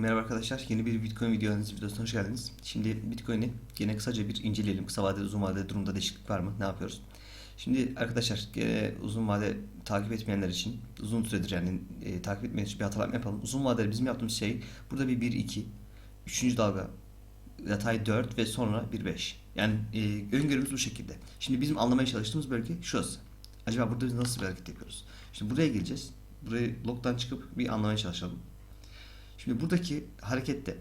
Merhaba arkadaşlar, yeni bir Bitcoin video videosuna hoş geldiniz. Şimdi Bitcoin'i yine kısaca bir inceleyelim. Kısa vadede, uzun vadede durumda değişiklik var mı? Ne yapıyoruz? Şimdi arkadaşlar, gene uzun vade takip etmeyenler için uzun süredir yani e, takip etmeyenler için bir hatırlatma yapalım. Uzun vadede bizim yaptığımız şey burada bir 1-2, üçüncü dalga yatay 4 ve sonra 1-5. Yani e, öngörümüz bu şekilde. Şimdi bizim anlamaya çalıştığımız bölge şurası. Acaba burada biz nasıl bir hareket yapıyoruz? Şimdi buraya geleceğiz. Burayı log'dan çıkıp bir anlamaya çalışalım. Şimdi buradaki harekette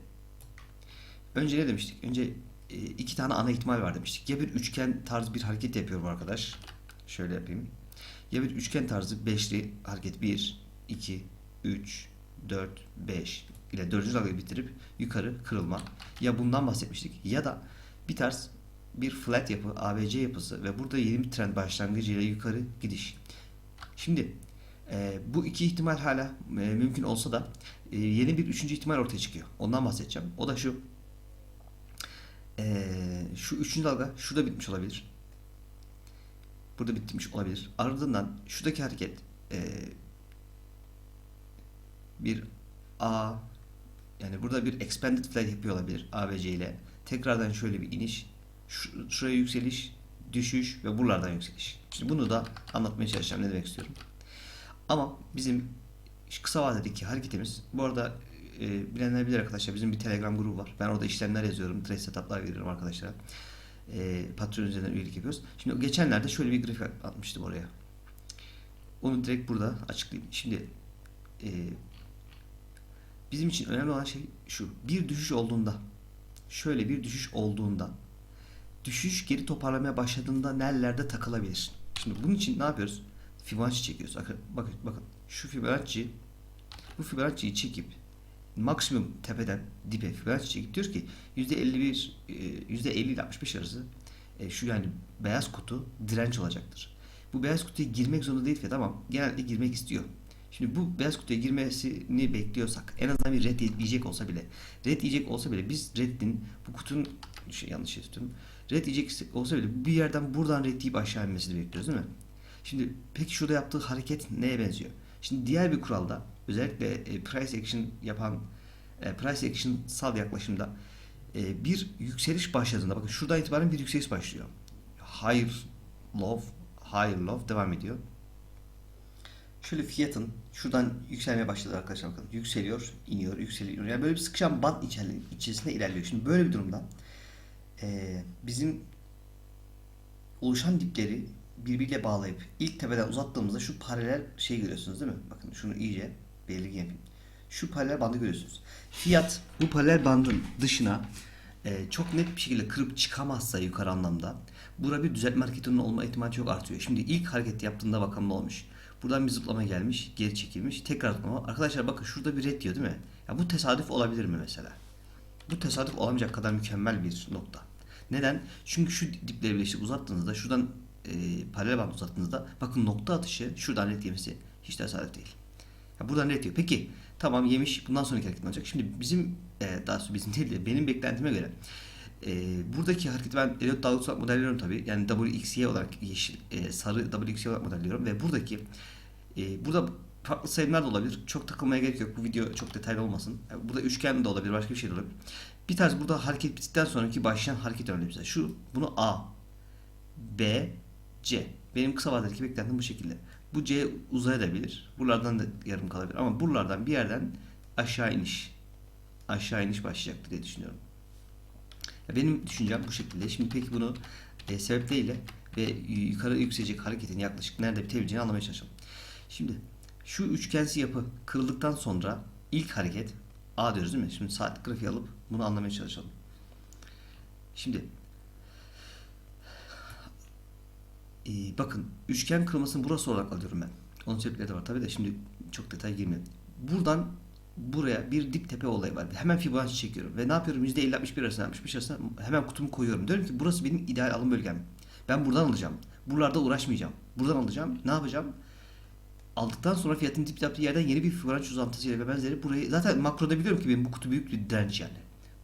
önce ne demiştik? Önce e, iki tane ana ihtimal var demiştik. Ya bir üçgen tarzı bir hareket yapıyor bu arkadaş. Şöyle yapayım. Ya bir üçgen tarzı beşli hareket 1, 2, 3, 4, 5 ile dördüncü dalgayı bitirip yukarı kırılma. Ya bundan bahsetmiştik ya da bir tarz bir flat yapı, ABC yapısı ve burada yeni bir trend başlangıcıyla yukarı gidiş. Şimdi e, bu iki ihtimal hala e, mümkün olsa da e, yeni bir üçüncü ihtimal ortaya çıkıyor. Ondan bahsedeceğim. O da şu. E, şu üçüncü dalga şurada bitmiş olabilir. Burada bitmiş olabilir. Ardından şuradaki hareket e, bir A yani burada bir expanded flag yapıyor olabilir ABC ile. Tekrardan şöyle bir iniş, şu- şuraya yükseliş, düşüş ve buralardan yükseliş. Şimdi bunu da anlatmaya çalışacağım. Ne demek istiyorum? Ama bizim kısa vadedeki hareketimiz bu arada e, bilenler bilir arkadaşlar bizim bir Telegram grubu var. Ben orada işlemler yazıyorum. Trade setup'lar veriyorum arkadaşlara. E, Patreon üzerinden üyelik yapıyoruz. Şimdi geçenlerde şöyle bir grafik atmıştım oraya. Onu direkt burada açıklayayım. Şimdi e, bizim için önemli olan şey şu. Bir düşüş olduğunda şöyle bir düşüş olduğunda düşüş geri toparlamaya başladığında nerelerde takılabilir? Şimdi bunun için ne yapıyoruz? Fibonacci çekiyoruz. Bakın bakın. Şu Fibonacci bu Fibonacci'yi çekip maksimum tepeden dibe Fibonacci çekip diyor ki %51 e, %50 ile 65 arası e, şu yani beyaz kutu direnç olacaktır. Bu beyaz kutuya girmek zorunda değil fiyat ama genelde girmek istiyor. Şimdi bu beyaz kutuya girmesini bekliyorsak en azından bir red yiyecek olsa bile red yiyecek olsa bile biz reddin bu kutunun şey yanlış şey tuttum. Red yiyecek olsa bile bir yerden buradan red yiyip aşağı inmesini bekliyoruz değil mi? Şimdi peki şurada yaptığı hareket neye benziyor? Şimdi diğer bir kuralda özellikle e, price action yapan e, price action sal yaklaşımda e, bir yükseliş başladığında bakın şuradan itibaren bir yükseliş başlıyor. Higher low, higher low devam ediyor. Şöyle fiyatın şuradan yükselmeye başladı arkadaşlar bakın. Yükseliyor, iniyor, yükseliyor. Yani böyle bir sıkışan band içeri- içerisinde ilerliyor. Şimdi böyle bir durumda e, bizim oluşan dipleri birbiriyle bağlayıp ilk tepeden uzattığımızda şu paralel şey görüyorsunuz değil mi? Bakın şunu iyice belirgin yapayım. Şu paralel bandı görüyorsunuz. Fiyat bu paralel bandın dışına e, çok net bir şekilde kırıp çıkamazsa yukarı anlamda bura bir düzeltme hareketinin olma ihtimali çok artıyor. Şimdi ilk hareket yaptığında bakalım ne olmuş. Buradan bir zıplama gelmiş, geri çekilmiş, tekrar zıplama. Arkadaşlar bakın şurada bir red diyor değil mi? Ya bu tesadüf olabilir mi mesela? Bu tesadüf olamayacak kadar mükemmel bir nokta. Neden? Çünkü şu dipleri birleştirip uzattığınızda şuradan e, paralel band uzattığınızda bakın nokta atışı şuradan red yemesi hiç tesadüf değil. Ya buradan red yiyor. Peki tamam yemiş bundan sonraki hareket olacak? Şimdi bizim e, daha sonra bizim değil de benim beklentime göre e, buradaki hareketi ben Elliot dalgası olarak modelliyorum tabii. Yani WXY olarak yeşil, e, sarı WXY olarak modelliyorum ve buradaki e, burada farklı sayımlar da olabilir. Çok takılmaya gerek yok. Bu video çok detaylı olmasın. Yani burada üçgen de olabilir, başka bir şey de olabilir. Bir tarz burada hareket bittikten sonraki başlayan hareket önemli bize. Şu bunu A, B, C. Benim kısa vadedeki beklentim bu şekilde. Bu C uzayabilir. Buralardan da yarım kalabilir. Ama buralardan bir yerden aşağı iniş. Aşağı iniş başlayacaktır diye düşünüyorum. Benim düşüncem bu şekilde. Şimdi peki bunu e, sebepleriyle ve yukarı yükselecek hareketin yaklaşık nerede bitebileceğini anlamaya çalışalım. Şimdi şu üçgensi yapı kırıldıktan sonra ilk hareket A diyoruz değil mi? Şimdi saat grafiği alıp bunu anlamaya çalışalım. Şimdi e, bakın üçgen kırılmasını burası olarak alıyorum ben. Onun sebepleri de var tabii de şimdi çok detay girmeyelim. Buradan buraya bir dip tepe olayı var. Hemen Fibonacci çekiyorum. Ve ne yapıyorum? %50-61 arasına 65 arasına hemen kutumu koyuyorum. Diyorum ki burası benim ideal alım bölgem. Ben buradan alacağım. Buralarda uğraşmayacağım. Buradan alacağım. Ne yapacağım? Aldıktan sonra fiyatın dip yaptığı yerden yeni bir Fibonacci uzantısıyla ve benzeri burayı zaten makroda biliyorum ki benim bu kutu büyük bir direnç yani.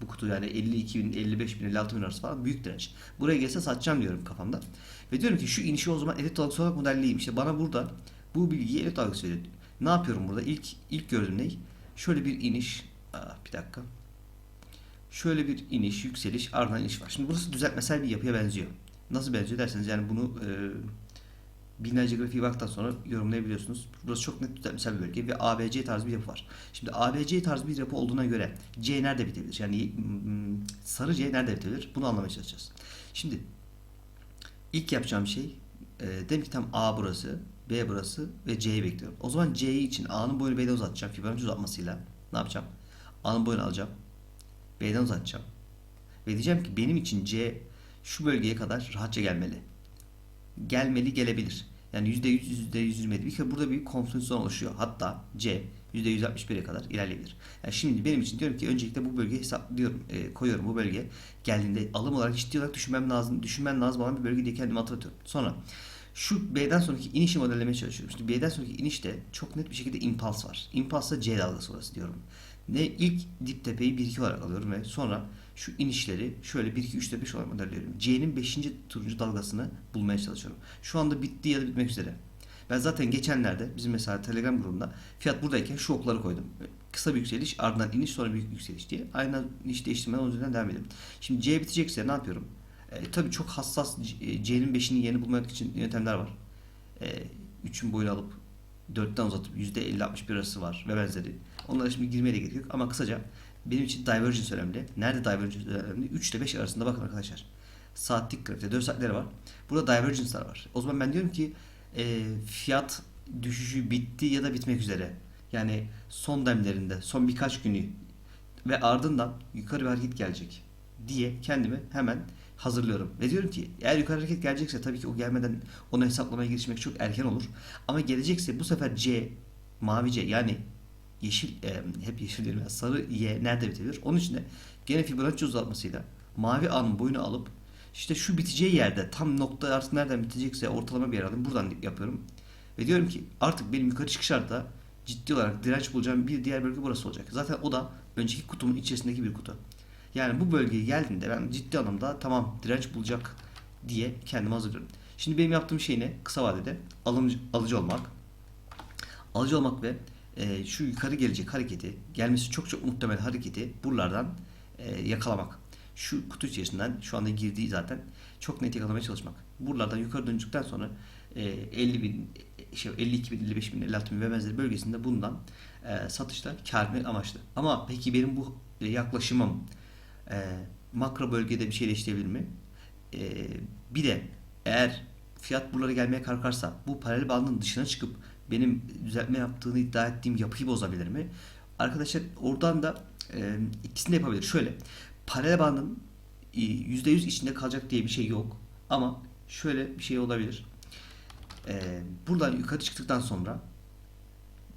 Bu kutu yani 52 bin, 55 bin, 56 bin arası falan büyük direnç. Buraya gelse satacağım diyorum kafamda. Ve diyorum ki şu inişi o zaman elit dalgası olarak modelleyeyim. İşte bana burada bu bilgiyi elit dalgası veriyor. Ne yapıyorum burada? İlk ilk gördüğüm ne? Şöyle bir iniş Aa, bir dakika. Şöyle bir iniş, yükseliş, ardından iniş var. Şimdi burası düzeltmesel bir yapıya benziyor. Nasıl benziyor derseniz yani bunu e, binlerce grafiği baktıktan sonra yorumlayabiliyorsunuz. Burası çok net düzeltmesel bir bölge ve ABC tarzı bir yapı var. Şimdi ABC tarzı bir yapı olduğuna göre C nerede bitebilir? Yani mm, sarı C nerede bitebilir? Bunu anlamaya çalışacağız. Şimdi ilk yapacağım şey e, dedim ki tam A burası, B burası ve C'yi bekliyorum. O zaman C için A'nın boyunu B'den uzatacağım. Fibonacci uzatmasıyla ne yapacağım? A'nın boyunu alacağım. B'den uzatacağım. Ve diyeceğim ki benim için C şu bölgeye kadar rahatça gelmeli. Gelmeli gelebilir. Yani %100 %120 bir burada bir konfüzyon oluşuyor. Hatta C %161'e kadar ilerleyebilir. Yani şimdi benim için diyorum ki öncelikle bu bölgeyi hesaplıyorum, e, koyuyorum. Bu bölge geldiğinde alım olarak ciddi olarak düşünmem lazım, düşünmen lazım olan bir bölge diye kendime hatırlatıyorum. Sonra şu B'den sonraki inişi modellemeye çalışıyorum. Şimdi B'den sonraki inişte çok net bir şekilde impuls var. Impulsla C dalgası orası diyorum. Ne ilk dip tepeyi 1-2 olarak alıyorum ve sonra şu inişleri şöyle 1-2 3 5 olarak modelliyorum. C'nin 5. turuncu dalgasını bulmaya çalışıyorum. Şu anda bitti ya da bitmek üzere. Ben zaten geçenlerde bizim mesela Telegram grubunda fiyat buradayken şu okları koydum. Kısa bir yükseliş ardından iniş sonra büyük yükseliş diye. Aynı iş değiştirmeden onun üzerinden devam edelim. Şimdi C bitecekse ne yapıyorum? E, tabii çok hassas C- C'nin 5'ini yerini bulmak için yöntemler var. E, 3'ün boyunu alıp 4'ten uzatıp %50-61 arası var ve benzeri. Onlara şimdi girmeye de gerek yok ama kısaca benim için divergence önemli. Nerede divergence önemli? 3 ile 5 arasında bakın arkadaşlar. Saatlik grafikte 4 saatleri var. Burada divergence'lar var. O zaman ben diyorum ki e, fiyat düşüşü bitti ya da bitmek üzere. Yani son demlerinde, son birkaç günü ve ardından yukarı bir hareket gelecek diye kendimi hemen hazırlıyorum. Ve diyorum ki eğer yukarı hareket gelecekse tabii ki o gelmeden onu hesaplamaya girişmek çok erken olur. Ama gelecekse bu sefer C, mavi C yani yeşil, e, hep yeşil diyorum ya, sarı Y nerede bitebilir? Onun için de gene Fibonacci uzatmasıyla mavi A'nın boyunu alıp işte şu biteceği yerde tam nokta artık nereden bitecekse ortalama bir yer alayım. Buradan yapıyorum. Ve diyorum ki artık benim yukarı çıkışlarda ciddi olarak direnç bulacağım bir diğer bölge burası olacak. Zaten o da önceki kutumun içerisindeki bir kutu. Yani bu bölgeye geldiğinde ben ciddi anlamda tamam direnç bulacak diye kendimi hazırlıyorum. Şimdi benim yaptığım şey ne? Kısa vadede alımcı, alıcı olmak. Alıcı olmak ve e, şu yukarı gelecek hareketi, gelmesi çok çok muhtemel hareketi buralardan e, yakalamak. Şu kutu içerisinden şu anda girdiği zaten çok net yakalamaya çalışmak. Buralardan yukarı döndükten sonra e, 50 bin, şey 52 bin, 55 bin, 56 bin ve benzeri bölgesinde bundan e, satışta etmek amaçlı. Ama peki benim bu e, yaklaşımım e, makro bölgede bir şey değiştirebilir mi? E, bir de eğer fiyat buralara gelmeye kalkarsa bu paralel bandın dışına çıkıp benim düzeltme yaptığını iddia ettiğim yapıyı bozabilir mi? Arkadaşlar oradan da e, ikisini de yapabilir. Şöyle paralel bandın e, %100 içinde kalacak diye bir şey yok. Ama şöyle bir şey olabilir. E, buradan yukarı çıktıktan sonra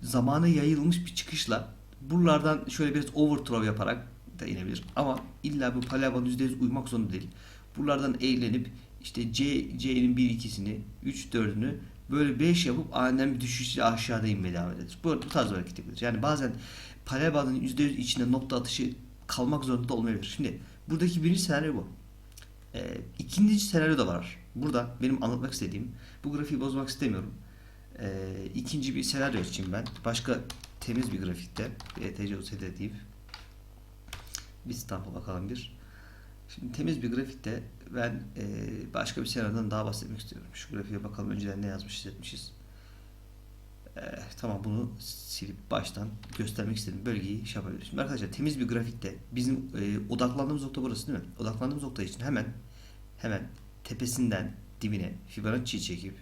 zamana yayılmış bir çıkışla buralardan şöyle biraz overthrow yaparak da inebilir. Ama illa bu paralel band %100 uymak zorunda değil. Buralardan eğlenip işte C, C'nin 1 2'sini 3 4'ünü böyle 5 yapıp aniden bir düşüşle aşağıda inmeye devam ederiz. Bu, bu tarz bir hareket yapıyoruz. Yani bazen paralel bandın %100 içinde nokta atışı kalmak zorunda da olmayabilir. Şimdi buradaki birinci senaryo bu. Ee, ikinci senaryo da var. Burada benim anlatmak istediğim, bu grafiği bozmak istemiyorum. Ee, ikinci bir senaryo için ben başka temiz bir grafikte ETC USD deyip bir stampa bakalım bir. Şimdi temiz bir grafikte ben e, başka bir senaryodan daha bahsetmek istiyorum. Şu grafiğe bakalım önceden ne yazmışız etmişiz. E, tamam bunu silip baştan göstermek istedim. Bölgeyi şey yapabiliriz. Şimdi arkadaşlar temiz bir grafikte bizim e, odaklandığımız nokta burası değil mi? Odaklandığımız nokta için hemen hemen tepesinden dibine Fibonacci'yi çekip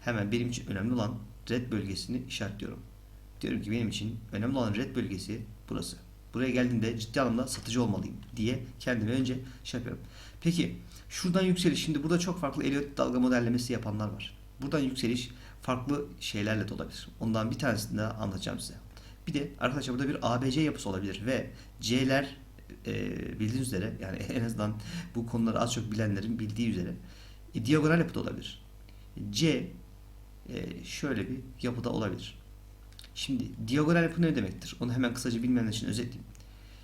hemen benim için önemli olan red bölgesini işaretliyorum. Diyorum ki benim için önemli olan red bölgesi burası. Buraya geldiğinde ciddi anlamda satıcı olmalıyım diye kendime önce şey yapıyorum. Peki şuradan yükseliş. Şimdi burada çok farklı Elliott dalga modellemesi yapanlar var. Buradan yükseliş farklı şeylerle de olabilir. Ondan bir tanesini de anlatacağım size. Bir de arkadaşlar burada bir ABC yapısı olabilir ve C'ler e, bildiğiniz üzere yani en azından bu konuları az çok bilenlerin bildiği üzere e, diagonal yapıda olabilir. C e, şöyle bir yapıda olabilir. Şimdi diagonal yapı ne demektir? Onu hemen kısaca bilmeyenler için özetleyeyim.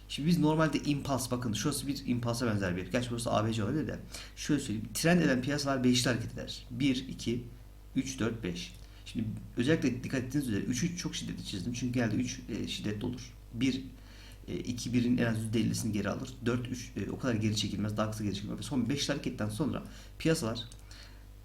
Şimdi biz normalde impuls bakın şurası bir impulsa benzer bir yer. Gerçi burası ABC olabilir de. Şöyle söyleyeyim. Trend eden piyasalar 5'li hareket eder. 1, 2, 3, 4, 5. Şimdi özellikle dikkat ettiğiniz üzere 3'ü çok şiddetli çizdim. Çünkü genelde 3 e, şiddetli olur. 1 E, 2 birin en az %50'sini geri alır. 4 3 e, o kadar geri çekilmez. Daha kısa geri çekilmez. Son 5 hareketten sonra piyasalar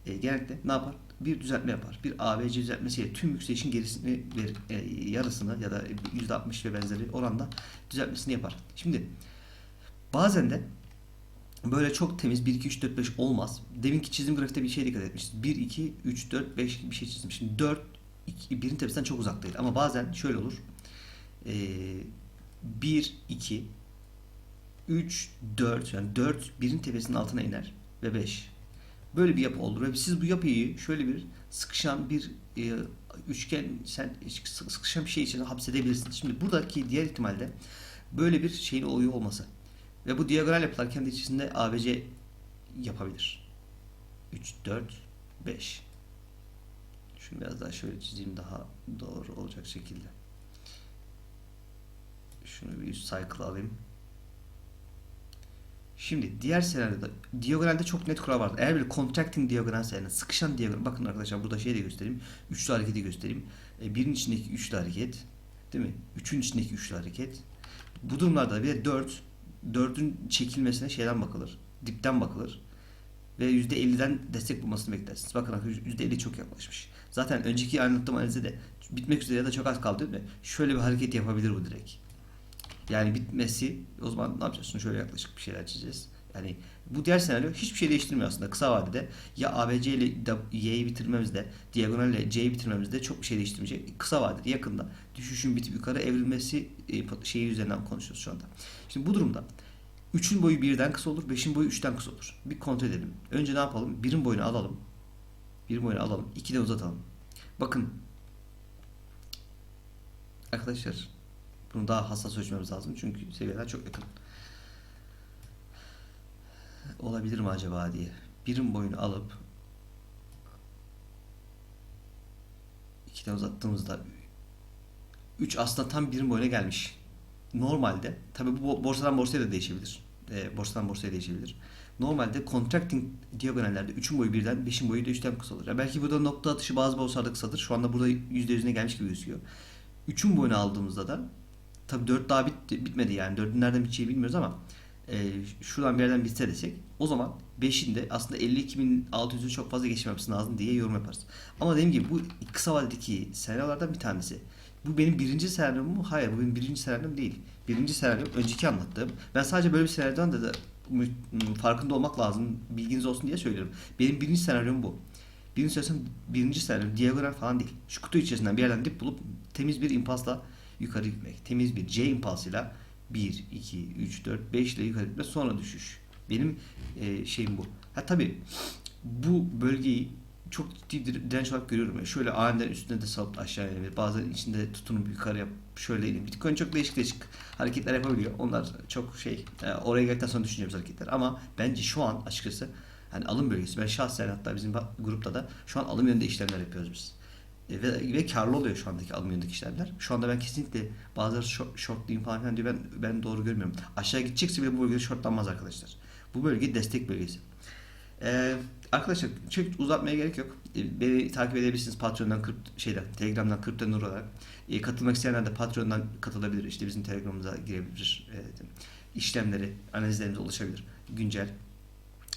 e, genellikle ne yapar? Bir düzeltme yapar. Bir ABC düzeltmesiyle tüm yükselişin gerisini verir, e, yarısını ya da %60 ve benzeri oranda düzeltmesini yapar. Şimdi bazen de böyle çok temiz 1 2 3 4 5 olmaz. Deminki çizim grafikte bir şeye dikkat etmiştim. 1 2 3 4 5 gibi bir şey çizdim. Şimdi 4 2, birin tepesinden çok uzak değil. Ama bazen şöyle olur. Ee, 1 2 3 4 yani 4 birin tepesinin altına iner ve 5. Böyle bir yapı olur ve siz bu yapıyı şöyle bir sıkışan bir e, üçgen sen sıkışan bir şey içine hapsedebilirsiniz. Şimdi buradaki diğer ihtimalde böyle bir şeyin oluyor olması. Ve bu diagonal yapılar kendi içinde ABC yapabilir. 3, 4, 5. Şunu biraz daha şöyle çizeyim daha doğru olacak şekilde. Şunu bir üst cycle alayım. Şimdi diğer senaryoda diagonalde çok net kural vardır. Eğer bir contracting diagonal yani sıkışan diagonal bakın arkadaşlar burada şey de göstereyim. Üçlü hareketi göstereyim. E, birin içindeki üçlü hareket değil mi? Üçün içindeki üçlü hareket. Bu durumlarda bir de 4 4'ün çekilmesine şeyden bakılır. Dipten bakılır. Ve %50'den destek bulmasını beklersiniz. Bakın arkadaşlar %50 çok yaklaşmış. Zaten önceki anlattığım analize de bitmek üzere ya da çok az kaldı değil mi? Şöyle bir hareket yapabilir bu direkt. Yani bitmesi o zaman ne yapacaksın? Şöyle yaklaşık bir şeyler çizeceğiz. Yani bu diğer senaryo hiçbir şey değiştirmiyor aslında kısa vadede. Ya ABC ile Y'yi bitirmemizde, diagonal ile C'yi bitirmemizde çok bir şey değiştirmeyecek. Kısa vadede yakında düşüşün bitip yukarı evrilmesi e, şeyi üzerinden konuşuyoruz şu anda. Şimdi bu durumda 3'ün boyu birden kısa olur, 5'in boyu 3'ten kısa olur. Bir kontrol edelim. Önce ne yapalım? 1'in boyunu alalım. 1'in boyunu alalım. 2'de uzatalım. Bakın. Arkadaşlar bunu daha hassas ölçmemiz lazım. Çünkü seviyeler çok yakın. Olabilir mi acaba diye. Birim boyunu alıp 2'den uzattığımızda 3 aslında tam birim boyuna gelmiş. Normalde tabi bu borsadan borsaya da değişebilir. E, borsadan borsaya değişebilir. Normalde contracting diagonallerde 3'ün boyu birden 5'in boyu da 3'ten kısa olur. Yani belki burada nokta atışı bazı borsalarda kısadır. Şu anda burada %100'üne gelmiş gibi gözüküyor. 3'ün boyunu aldığımızda da tabi 4 daha bitti, bitmedi yani 4'ün nereden biteceği bilmiyoruz ama e, şuradan bir yerden bitse desek o zaman 5'in de aslında 52.600'ü çok fazla geçmemesi lazım diye yorum yaparız. Ama dediğim gibi bu kısa vadedeki senaryolardan bir tanesi. Bu benim birinci senaryom mu? Hayır bu benim birinci senaryom değil. Birinci senaryom önceki anlattığım. Ben sadece böyle bir senaryodan da, da farkında olmak lazım. Bilginiz olsun diye söylüyorum. Benim birinci senaryom bu. Birinci senaryom, birinci senaryom diagonal falan değil. Şu kutu içerisinden bir yerden dip bulup temiz bir impasla yukarı gitmek. Temiz bir C impulsıyla 1, 2, 3, 4, 5 ile yukarı gitmek sonra düşüş. Benim e, şeyim bu. Ha tabi bu bölgeyi çok ciddi direnç olarak görüyorum. Yani şöyle aniden üstüne de salıp aşağı inebilir. Bazen içinde tutunup yukarı yap şöyle inip. Bitcoin çok değişik değişik hareketler yapabiliyor. Onlar çok şey e, oraya geldikten sonra düşüneceğimiz hareketler. Ama bence şu an açıkçası hani alım bölgesi. Ben şahsen hatta bizim grupta da şu an alım yönünde işlemler yapıyoruz biz. E, ve, ve karlı oluyor şu andaki alım yönündeki işlemler. Şu anda ben kesinlikle bazıları short, shortlayayım falan filan diyor. Ben, ben doğru görmüyorum. Aşağı gidecekse bile bu bölgede shortlanmaz arkadaşlar. Bu bölge destek bölgesi. Ee, arkadaşlar çok uzatmaya gerek yok. Ee, beni takip edebilirsiniz Patreon'dan, şeyden, Telegram'dan Kripto Nur olarak. Ee, katılmak isteyenler de Patreon'dan katılabilir. İşte bizim Telegram'ımıza girebilir. Ee, işlemleri, analizlerimize ulaşabilir. Güncel.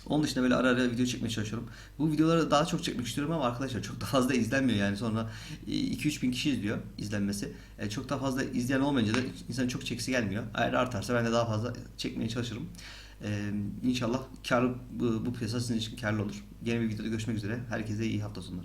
Onun dışında böyle ara ara video çekmeye çalışıyorum. Bu videoları daha çok çekmek istiyorum ama arkadaşlar çok da fazla izlenmiyor yani sonra 2-3 bin kişi izliyor izlenmesi. E, çok daha fazla izleyen olmayınca da insan çok çekisi gelmiyor. Eğer artarsa ben de daha fazla çekmeye çalışırım. Ee, inşallah kar bu, bu piyasa sizin için karlı olur. Yeni bir videoda görüşmek üzere. Herkese iyi hafta sonları.